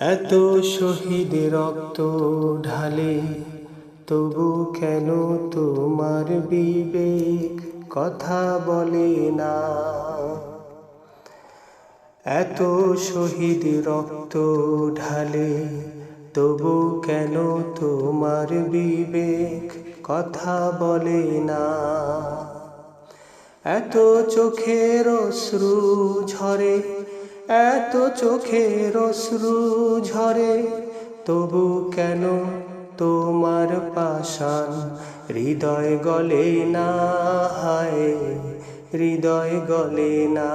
এত শহীদ রক্ত ঢালে, তবু কেন তোমার বিবেক কথা বলে না? এত শহীদ রক্ত ঢালে, তবু কেন তোমার বিবেক কথা বলে না? এত চোখের অশ্রু ঝরে এত চোখের অশ্রু ঝরে, তবু কেন তোমার পাশান হৃদয় গলে না, হায়, হৃদয় গলে না।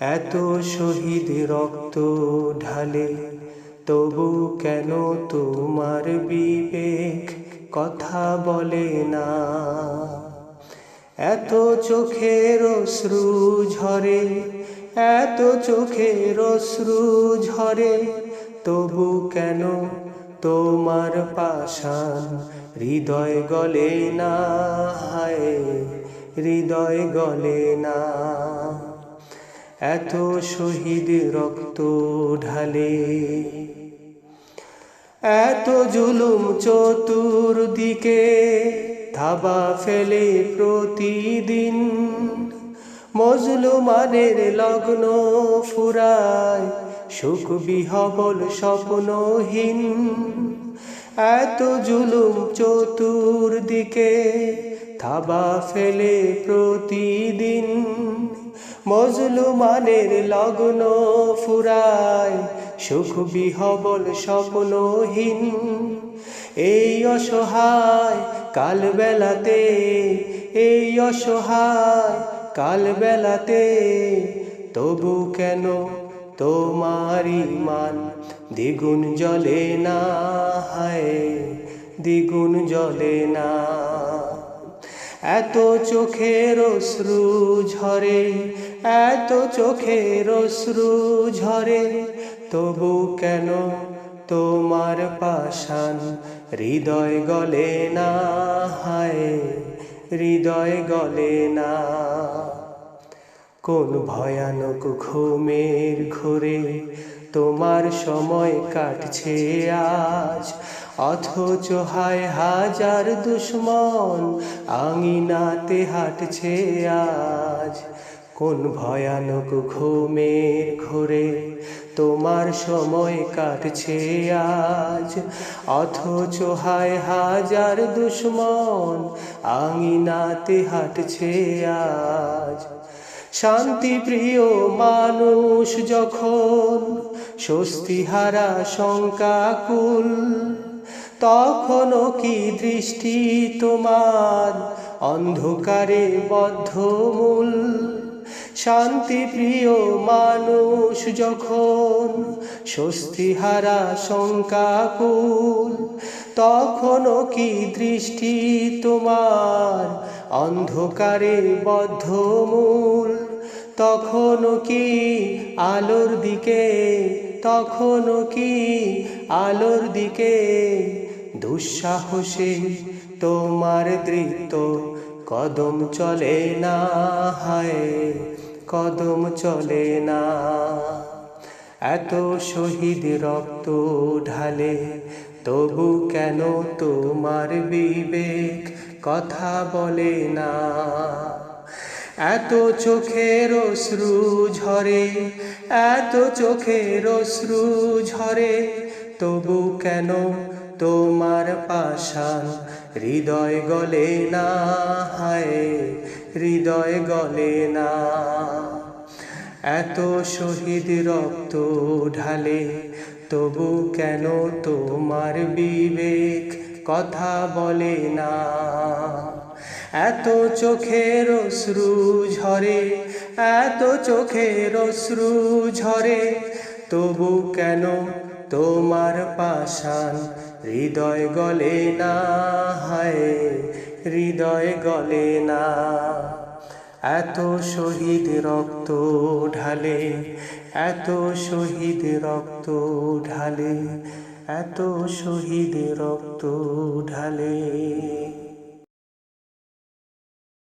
এত শহীদ রক্ত ঢালে, তবু কেন তোমার বিবেক কথা বলে না? এত চোখের অশ্রু ঝরে এত চোখের অশ্রু ঝরে, তবু কেন তোমার পাশান হৃদয় গলে না, হায়, হৃদয় গলে না। এত শহীদ রক্ত ঢালে, এত জুলুম চতুর্দিকে, থাবা ফেলে প্রতিদিন। মজলুমানের লগ্ন ফুরায় সুখ বিহবল স্বপ্নহীন। এত জুলুম চতুর্দিকে থাবা ফেলে প্রতিদিন। মজলুমানের লগ্ন ফুরায় সুখ বিহবল স্বপ্নহীন। এই অসহায় কালবেলাতে, এই অসহায় কাল বেলাতে তবু কেন তোমার ইমান দ্বিগুণ জলে না হায়, দ্বিগুণ জলে না। এত চোখের অশ্রু ঝরে, এত চোখের অশ্রু ঝরে, তবু কেন তোমার পাশান হৃদয় গলে না হায়? হৃদয় গলে না। কোন ভয়ানক ঘুমের ঘোরে তোমার সময় কাটছে আজ। অথচ হায় হাজার দুশ্মন আঙিনাতে হাঁটছে আজ। কোন ভয়ানক ঘুমের ঘোরে তোমার সময় কাটছে আজ। অথচ হায় হাজার দুশ্মন আঙিনাতে হাঁটছে আজ। শান্তি প্রিয় মানুষ যখন স্বস্তিহারা শঙ্কাকুল তখনও কি দৃষ্টি তোমার? অন্ধকারে বদ্ধমূল। শান্তি প্রিয় মানুষ যখন স্বস্তিহারা শঙ্কাকুল, তখনও কি দৃষ্টি তোমার অন্ধকারে বদ্ধমূল? তখনও কি আলোর দিকে, তখনও কি আলোর দিকে দুঃসাহসে তোমার দৃত্য কদম চলে না হায়? কদম চলে না। এত শহীদ রক্ত ঢালে, তবু কেন তোমার বিবেক কথা বলে না? এত চোখের অশ্রু ঝরে, এত চোখের অশ্রু ঝরে, তবু কেন তোমার পাশান হৃদয় গলে না? হায়, হৃদয় গলে না। এত শহীদ রক্ত ঢালে, তবু কেন তোমার বিবেক কথা বলে না? এত চোখের অশ্রু ঝরে, এত চোখের অশ্রু ঝরে, তবু কেন তোমার পাশান হৃদয় গলে না? হায়, হৃদয় গলে না। এত শহীদ রক্ত ঢালে এত শহীদ রক্ত ঢালে এত শহীদ রক্ত ঢালে।